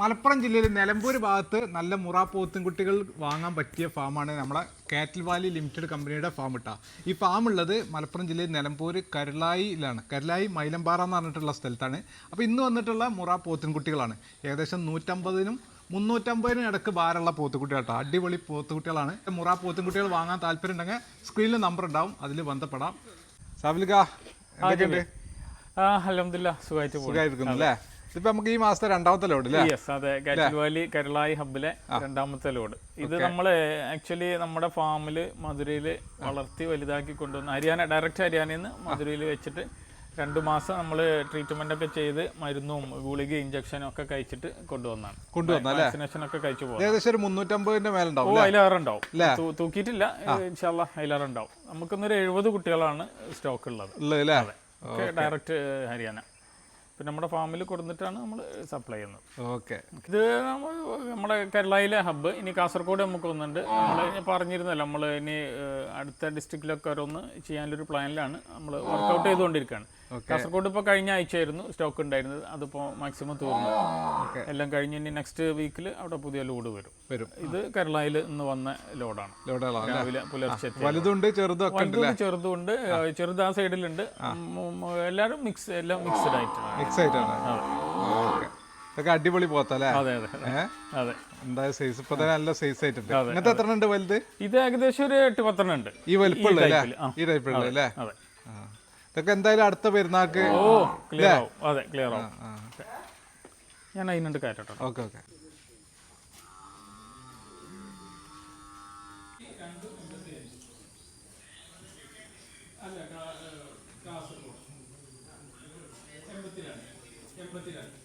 മലപ്പുറം ജില്ലയിൽ നിലമ്പൂർ ഭാഗത്ത് നല്ല മുറ പോത്തുംകുട്ടികൾ വാങ്ങാൻ പറ്റിയ ഫാമാണ് നമ്മളെ കാറ്റിൽ വാലി ലിമിറ്റഡ് കമ്പനിയുടെ ഫാം ഇട്ടാ ഈ ഫാം ഉള്ളത് മലപ്പുറം ജില്ലയിൽ നിലമ്പൂർ കരുളായിലാണ്. കരുളായി മൈലമ്പാറ എന്ന് പറഞ്ഞിട്ടുള്ള സ്ഥലത്താണ്. അപ്പോൾ ഇന്ന് വന്നിട്ടുള്ള മുറ പോത്തുംകുട്ടികളാണ് ഏകദേശം നൂറ്റമ്പതിനും മുന്നൂറ്റമ്പതിനും ഇടയ്ക്ക് ഭാരമുള്ള പോത്തുകുട്ടികൾ കേട്ടോ അടിപൊളി പോത്തുകുട്ടികളാണ് മുറ പോത്തുകുട്ടികൾ വാങ്ങാൻ താല്പര്യം ഉണ്ടെങ്കിൽ സ്ക്രീനിൽ നമ്പർ ഉണ്ടാവും. അതിൽ ബന്ധപ്പെടാം. സാബിലിക്ക എന്തൊക്കെയുണ്ട്? ആ അലഹമില്ല സുഖമായിട്ട് പോകും സുഖമായിരിക്കുന്നു അല്ലേ? ഇതിപ്പോ നമുക്ക് ഈ മാസത്തെ രണ്ടാമത്തെ ലോഡ് യെസ് അതെ. കാറ്റുവാലി കരളായി ഹബിലെ രണ്ടാമത്തെ ലോഡ് ഇത് നമ്മൾ ആക്ച്വലി നമ്മുടെ ഫാമിൽ മധുരയിൽ വളർത്തി വലുതാക്കി കൊണ്ടുവന്ന് ഹരിയാന ഡയറക്റ്റ് ഹരിയാനയിൽ നിന്ന് മധുരയിൽ വെച്ചിട്ട് രണ്ട് മാസം നമ്മൾ ട്രീറ്റ്മെന്റ് ഒക്കെ ചെയ്ത് മരുന്നും ഗുളിക ഇഞ്ചക്ഷനും ഒക്കെ കഴിച്ചിട്ട് കൊണ്ടുവന്നാണ്. കൊണ്ടുവന്ന വാക്സിനേഷൻ ഒക്കെ കഴിച്ചു പോകും ഏകദേശം ഒരു മുന്നൂറ്റമ്പതിന്റെ മേലുണ്ടാവും തൂ- തൂക്കിയിട്ടില്ല. ഇൻഷാല്ല അതിലാറുണ്ടാവും. നമുക്കൊന്നൊരു എഴുപത് കുട്ടികളാണ് സ്റ്റോക്ക് ഉള്ളത്. ഡയറക്റ്റ് ഹരിയാന. പിന്നെ നമ്മുടെ ഫാമിൽ കൊടുത്തിട്ടാണ് നമ്മൾ സപ്ലൈ ചെയ്യുന്നത്. ഓക്കെ. ഇത് നമ്മൾ നമ്മുടെ കേരളയിലെ ഹബ്ബ് ഇനി കാസർഗോഡ് നമുക്ക് ഒന്നുണ്ട്. നമ്മൾ പറഞ്ഞിരുന്നല്ലോ നമ്മൾ ഇനി അടുത്ത ഡിസ്ട്രിക്റ്റിലൊക്കെ ഓരോന്ന് ചെയ്യാനൊരു പ്ലാനിലാണ് നമ്മൾ വർക്കൗട്ട് ചെയ്തുകൊണ്ടിരിക്കുകയാണ് കാസർഗോഡ് ഇപ്പോൾ കഴിഞ്ഞ ആഴ്ചയായിരുന്നു സ്റ്റോക്ക് ഉണ്ടായിരുന്നത്. അതിപ്പോൾ മാക്സിമം തീർന്നു. എല്ലാം കഴിഞ്ഞ് ഇനി നെക്സ്റ്റ് വീക്കിൽ അവിടെ പുതിയ ലോഡ് വരും. വരും. ഇത് കേരളയിൽ നിന്ന് വന്ന ലോഡാണ് രാവിലെ പുലർച്ചെ വലുതുണ്ട് ചെറുതുണ്ട്. ചെറുത് ആ സൈഡിലുണ്ട് എല്ലാവരും മിക്സ് എല്ലാം മിക്സ്ഡ് ആയിട്ടാണ് മിക്സ് ആയിട്ടാണ്. ഓക്കെ ഇതൊക്കെ അടിപൊളി പോത്തല്ലേ അതെ അതെ. അതെ. എന്തായാലും സൈസ് ഇപ്പൊ തന്നെ നല്ല സൈസ് ആയിട്ടുണ്ട്. ഇങ്ങനത്തെ എത്ര ഉണ്ട് വലുത്? ഇത് ഏകദേശം ഒരു എട്ട് പത്തെണ്ണം ഉണ്ട്. ഈ വലിപ്പമുള്ള. ഈ ടൈപ്പുള്ള അല്ലേ? അതെ. ഇതൊക്കെ എന്തായാലും അടുത്ത പെരുന്നാൾക്ക്. ഓ ക്ലിയർ ആവും. അതെ ക്ലിയർ ആവും. ഞാൻ അതിനുണ്ട് കയറ്റട്ടോ. Okay okay. എൺപത്തിരണ്ട്.